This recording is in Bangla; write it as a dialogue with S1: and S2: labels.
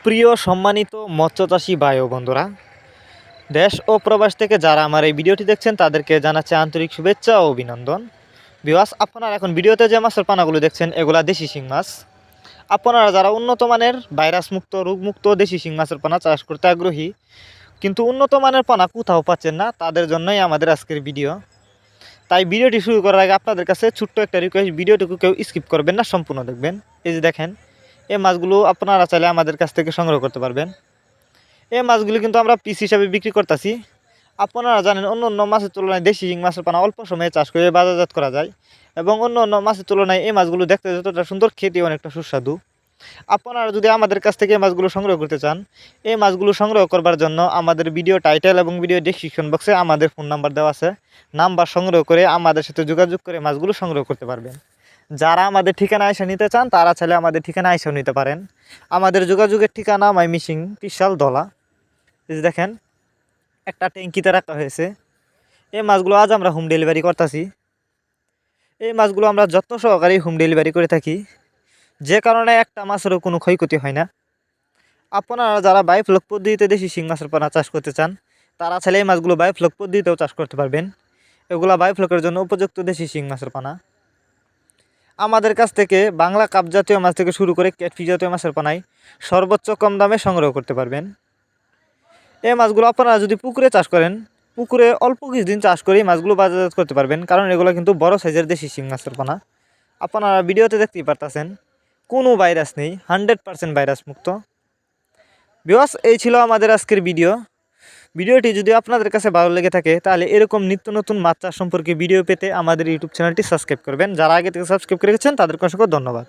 S1: সুপ্রিয় সম্মানিত মৎস্যচাষী বায়ু বন্ধুরা, দেশ ও প্রবাস থেকে যারা আমার এই ভিডিওটি দেখছেন, তাদেরকে জানাচ্ছে আন্তরিক শুভেচ্ছা ও অভিনন্দন। বিওয়াস আপনারা এখন ভিডিওতে যে মাছের পানাগুলো দেখছেন, এগুলা দেশি শিং মাছ। আপনারা যারা উন্নত মানের ভাইরাস মুক্ত রোগমুক্ত দেশি শিং মাছের পানা চাষ করতে আগ্রহী, কিন্তু উন্নত মানের পানা কোথাও পাচ্ছেন না, তাদের জন্যই আমাদের আজকের ভিডিও। তাই ভিডিওটি শুরু করার আগে আপনাদের কাছে ছোট্ট একটা রিকোয়েস্ট ভিডিওটুকু কেউ স্কিপ করবেন না, সম্পূর্ণ দেখবেন। এই যে দেখেন এই মাছগুলো আপনারা চাইলে আমাদের কাছ থেকে সংগ্রহ করতে পারবেন। এই মাছগুলো কিন্তু আমরা পিস হিসাবে বিক্রি করতেছি। আপনারা জানেন অন্য অন্য মাছের তুলনায় দেশি শিং মাছের পানা অল্প সময়ে চাষ করে বাজারজাত করা যায় এবং অন্য অন্য মাছের তুলনায় এই মাছগুলো দেখতে যতটা সুন্দর খেতে অনেকটা সুস্বাদু। আপনারা যদি আমাদের কাছ থেকে এই মাছগুলো সংগ্রহ করতে চান, এই মাছগুলো সংগ্রহ করবার জন্য আমাদের ভিডিও টাইটেল এবং ভিডিও ডিসক্রিপশন বক্সে আমাদের ফোন নাম্বার দেওয়া আছে। নাম্বার সংগ্রহ করে আমাদের সাথে যোগাযোগ করে মাছগুলো সংগ্রহ করতে পারবেন। যারা আমাদের ঠিকানা আইসা নিতে চান, তারা চাইলে আমাদের ঠিকানা আইসাও নিতে পারেন। আমাদের যোগাযোগের ঠিকানা মাই মিসিং বিশাল দলা। দেখেন, একটা ট্যাঙ্কিতে রাখা হয়েছে। এই মাছগুলো আজ আমরা হোম ডেলিভারি করতেছি। এই মাছগুলো আমরা যত্ন সহকারে হোম ডেলিভারি করে থাকি। যে কারণে একটা মাছেরও কোনো ক্ষয়ক্ষতি হয় না। আপনারা যারা বায়োফ্লক পদ্ধতিতে দেশি শিং মাছের পানা চাষ করতে চান, তারা চাইলে এই মাছগুলো বায়োফ্লক পদ্ধতিতেও চাষ করতে পারবেন। এগুলো এগুলা বায়োফ্লকের জন্য উপযুক্ত দেশি শিং মাছের পানা। আমাদের কাছ থেকে বাংলা কাপ জাতীয় মাছ থেকে শুরু করে ক্যাটফি জাতীয় মাছের পানায় সর্বোচ্চ কম দামে সংগ্রহ করতে পারবেন। এই মাছগুলো আপনারা যদি পুকুরে চাষ করেন, পুকুরে অল্প কিছুদিন চাষ করেই মাছগুলো বাজারজাত করতে পারবেন, কারণ এগুলো কিন্তু বড় সাইজের দেশি শিং মাছের পানা। আপনারা ভিডিওতে দেখতেই পারতেছেন, কোনো ভাইরাস নেই, হান্ড্রেড পারসেন্ট ভাইরাস মুক্ত। বিকজ এই ছিল আমাদের আজকের ভিডিও। ভিডিওটি যদি আপনাদের কাছে ভালো লেগে থাকে, তাহলে এরকম নিত্য নতুন চাষ সম্পর্কে ভিডিও পেতে আমাদের ইউটিউব চ্যানেলটি সাবস্ক্রাইব করবেন। যারা আগে থেকে সাবস্ক্রাইব করে গেছেন তাদেরকে অসংখ্য ধন্যবাদ।